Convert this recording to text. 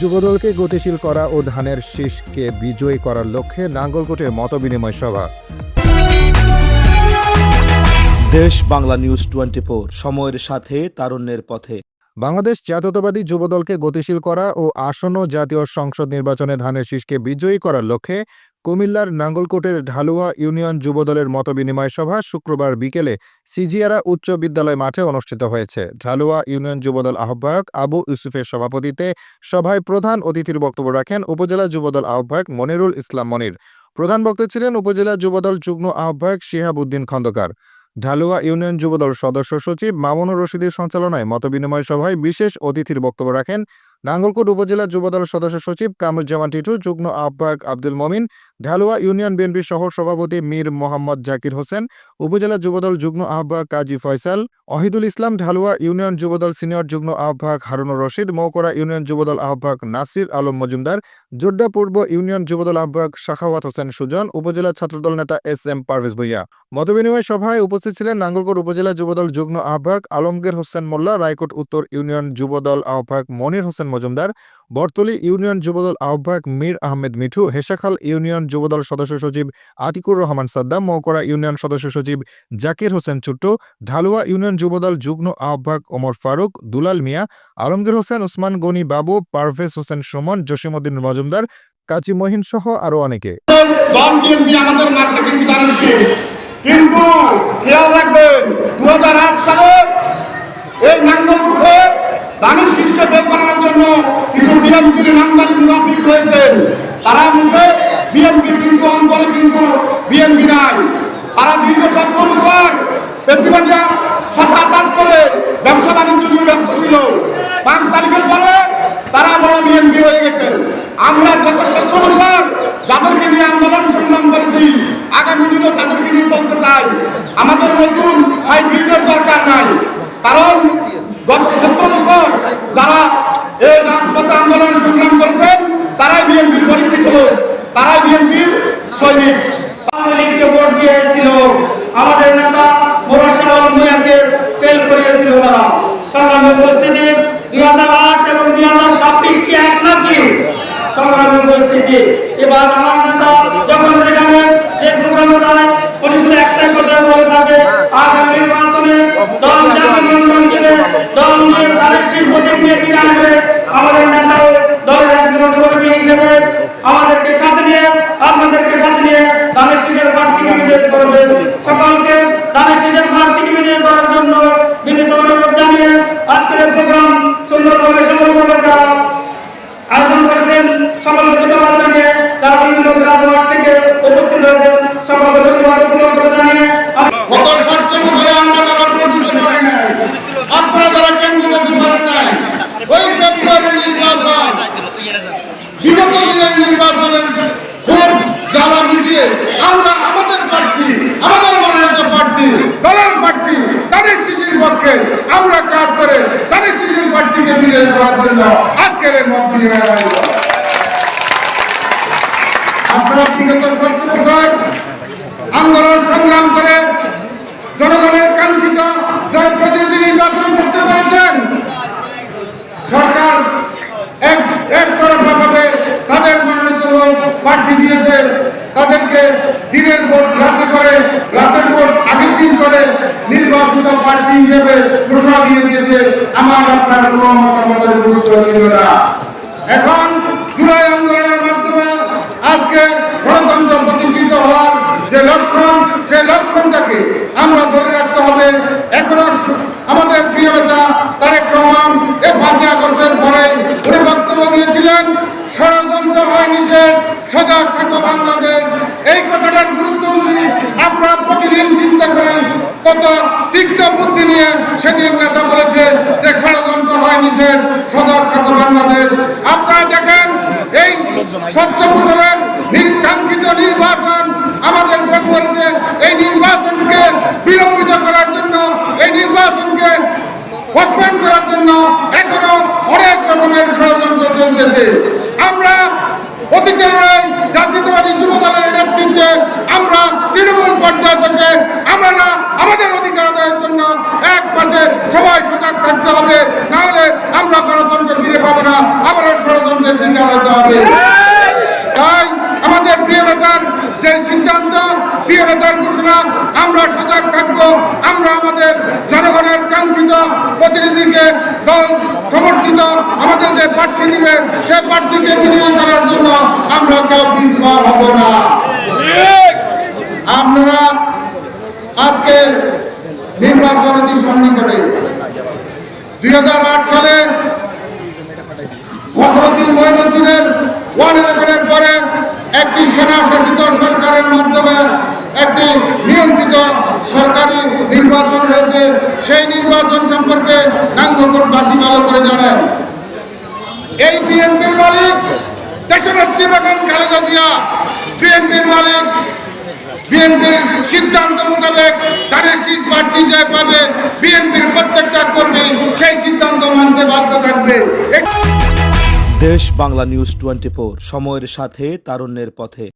যুবদলকে গতিশীল করা ও ধানের শীষকে বিজয়ী করার লক্ষ্যে নাঙ্গলকোটে মতবিনিময় সভা। দেশ বাংলা নিউজ টোয়েন্টি সময়ের সাথে তারুণ্যের পথে। বাংলাদেশ জাতীয়তাবাদী যুবদলকে গতিশীল করা ও আসন্ন জাতীয় সংসদ নির্বাচনে ধানের শীষকে বিজয়ী করার লক্ষ্যে কুমিল্লার নাঙ্গলকোটের ঢালুয়া ইউনিয়ন যুবদলের মতবিনিময় সভা শুক্রবার বিকেলে সিজিয়ারা উচ্চ বিদ্যালয় মাঠে অনুষ্ঠিত হয়েছে। ঢালুয়া ইউনিয়ন যুবদল আহ্বায়ক আবু ইউসুফের সভাপতিত্বে সভায় প্রধান অতিথির বক্তব্য রাখেন উপজেলা যুবদল আহ্বায়ক মনিরুল ইসলাম মনির। প্রধান বক্তা ছিলেন উপজেলা যুবদল যুগ্ম আহ্বায়ক শিহাব উদ্দিন খন্দকার। ঢালুয়া ইউনিয়ন যুবদল সদস্য সচিব মামুনুর রশিদের সঞ্চালনায় মতবিনিময় সভায় বিশেষ অতিথির বক্তব্য রাখেন নাঙ্গলকোট উপজেলা যুবদল সদস্য সচিব কামরুজ্জামান টিটু, যুগ্ম আহ্বায়ক আব্দুল মমিন, ঢালুয়া ইউনিয়ন বিএনপি সহ সভাপতি মীর মোহাম্মদ জাকির হোসেন, উপজেলা যুবদল যুগ্ম আহ্বায়ক কাজী ফয়সাল, অহিদুল ইসলাম, ঢালুয়া ইউনিয়ন যুবদল সিনিয়র যুগ্ম আহ্বায়ক হারুনুর রশিদ, মৌকরা ইউনিয়ন যুবদল আহ্বায়ক নাসির আলম মজুমদার, জোড্ডা পূর্ব ইউনিয়ন যুবদল আহ্বায়ক শাখাওয়াত হোসেন সুজন, উপজেলা ছাত্রদল নেতা এস এম পারভেজ ভুইয়া। মতবিনিময় সভায় উপস্থিত ছিলেন নাঙ্গলকোট উপজেলা যুবদল যুগ্ম আহ্বায়ক আলমগীর হোসেন মোল্লা, রায়কোট উত্তর ইউনিয়ন যুবদল আহ্বায়ক মনির হোসেন মজুমদার। বরতলী ইউনিয়ন যুবদল আহ্বায়ক মীর আহমেদ মিঠু, হেসাখাল ইউনিয়ন যুবদল সদস্য সচিব আতিকুর রহমান সাদ্দাম, মৌকরা ইউনিয়ন সদস্য সচিব জাকির হোসেন চুট্টু, ঢালুয়া ইউনিয়ন যুবদল যুগ্ম আহ্বায়ক ওমর ফারুক, দুলাল মিয়া, আলমগীর হোসেন, ওসমান গনি বাবু, পারভেজ হোসেন সুমন, জসিমউদ্দিন মজুমদার, কাজী মহিন সহ আরও অনেকে। কিন্তু খেয়াল রাখবেন দু সালে এই নাঙ্গলকোটে দানের শীষকে জন্য কিছু বিএনপির নামদারি মুনাফিক রয়েছেন। তারা মুখে বিএনপি কিন্তু অন্তরে কিন্তু বিএনপি নাই। তারা দীর্ঘ সতেরো বছর সাথে আঘাত করে ব্যবসা বাণিজ্য নিয়ে ব্যস্ত ছিল। পাঁচ তারিখের পরে তারা বড় বিএনপি হয়ে গেছেন আমরা গত সতেরো বছর যাদেরকে নিয়ে আন্দোলন সংগ্রাম করেছি, আগামী দিনেও তাদেরকে নিয়ে চলতে চাই। আমাদের নতুন হাইব্রিডের দরকার নাই। কারণ গত সতেরো বছর যারা এই রাজপথে আন্দোলন সংগ্রাম করেছেন তারাই বিএনপির পরীক্ষিত লোক তারাই বিএনপির সৈনিক আওয়ামী লীগকে ভোট দিয়েছিল। আমাদের নেতা মোরাশাল আলম ফেল করিয়েছিল তারা। সংগ্রামী উপস্থিতি দুই হাজার আট এবং দুই হাজার ছাব্বিশ কি এক নাকি সংগ্রামী উপস্থিতি। এবার আমার নেতা যখন সেখানে যে প্রোগ্রামে দেয় উনি শুধু একটাই কথা বলে থাকে, আগামী নির্বাচনে দল যাকে মনোনয়ন দল নিয়ে তাদের শীর্ষ নিয়ে ফিরে আসবে। আমাদের নেতাও দলের একজন কর্মী হিসেবে আমাদেরকে সাথে নিয়ে আপনাদেরকে সাথে নিয়ে দানের শীষের প্রার্থীকে বিজয় করবেন। সকলকে দানের শীষের প্রার্থীকে বিজয় করার জন্য বিনীত অনুরোধ জানিয়ে আজকের প্রোগ্রাম সুন্দরভাবে সফলভাবে তারা আয়োজন করেছেন। সকলকে ধন্যবাদ জানিয়ে যারা বিভিন্ন গ্রাম থেকে উপস্থিত হয়েছেন। সকলকে ধন্যবাদ কৃতজ্ঞতা জানিয়ে গত সত্তর বছরে আমরা যারা আপনারা যারা কেন্দ্র দিতে পারেন নাই ওই ফেব্রুয়ারি নির্বাচন বিগত দিনের নির্বাচনের খুব জ্বালা মিটিয়ে আমরা আমাদের প্রার্থী আমাদের মনোনীত প্রার্থী দলের প্রার্থী তাদের শিশির পক্ষে আমরা কাজ করে তাদের শিশির প্রার্থীকে বিজয় করার জন্য আজকের এই মত বিনিময়ের আয়োজন আপনারা বিগত সত্তর বছর আন্দোলন সংগ্রাম করে জনগণের কাঙ্ক্ষিত জনপ্রতিনিধি নির্বাচন করতে পেরেছেন। সরকার এক একতরফা ভাবে তাদের মনোনীত লোক প্রার্থী দিয়েছে। তাদেরকে দিনের ভোট রাতে করে, রাতের ভোট আগের দিন করে নির্বাচিত প্রার্থী হিসেবে ঘোষণা দিয়ে দিয়েছে। আমার, আপনার কোনো মতামতের গুরুত্ব ছিল না। এখন জুলাই আন্দোলনের মাধ্যমে আজকে গণতন্ত্র প্রতিষ্ঠিত হওয়ার যে লক্ষণ, সে লক্ষণটাকে আমরা ধরে রাখতে হবে। এখনও আমাদের প্রিয় নেতা তারেক রহমান এ পাঁচই আগস্টের পরে উনি বক্তব্য দিয়েছিলেন ষড়যন্ত্র হয় নিশেষ সজাগ থাকো বাংলাদেশ। এই কথাটার গুরুত্ব বুঝি আপনারা প্রতিদিন চিন্তা করেন, কত তীক্ষ্ণ বুদ্ধি নিয়ে সেদিন নেতা বলেছে যে ষড়যন্ত্র হয় নিশেষ সজাগ থাকো বাংলাদেশ। আপনারা দেখেন, এই সত্য বছরের নির্কাঙ্ক্ষিত নির্বাচন আমাদের ফেব্রুয়ারিতে এই নির্বাচনকে বিলম্বিত করার জন্য, এই নির্বাচনকে পোস্টপোন করার জন্য এখনও অনেক রকমের ষড়যন্ত্র চলতেছে। অতীতের নয় জাতীয়তাবাদী যুব দলের নেতৃত্বে আমরা তৃণমূল পর্যায় থেকে আমরা আমাদের অধিকার আদায়ের জন্য এক পাশে সবাই সজাগ থাকতে হবে। নাহলে আমরা গণতন্ত্র ফিরে পাবো না। আবারও ষড়যন্ত্র নির্যাতনের শিকার হতে হবে। তাই আমাদের প্রিয় নেতার যে সিদ্ধান্ত, প্রিয় নেতার ঘোষণা, আমরা সজাগ থাকব। আমরা আমাদের জনগণের কাঙ্ক্ষিত প্রতিনিধিকে দল সমর্থিত আমাদের যে প্রার্থী দিবে, সে প্রার্থীকে বিজয়ী করার জন্য আমরা কেউ পিছপা হব না। আপনারা আজকে নির্বাচন সন্নিকটে। দুই হাজার আট সালে মহিনুদ্দিনের ওয়ান ইলেভেনের পরে একটি সেনা শাসিত সরকারের মাধ্যমে একটি নিয়ন্ত্রিত সরকারি নির্বাচন হয়েছে। সেই নির্বাচন সম্পর্কে নাঙ্গলকোটবাসী ভালো করে জানেন। এই বিএনপির মালিক বেগম খালেদা জিয়া। বিএনপির মালিক, বিএনপির সিদ্ধান্ত মোতাবেক তাদের যে পাবে। বিএনপির প্রত্যেকটা কর্মী সেই সিদ্ধান্ত মানতে বাধ্য থাকবে। দেশ বাংলা নিউজ টোয়েন্টি সময়ের সাথে, তারুণ্যের পথে।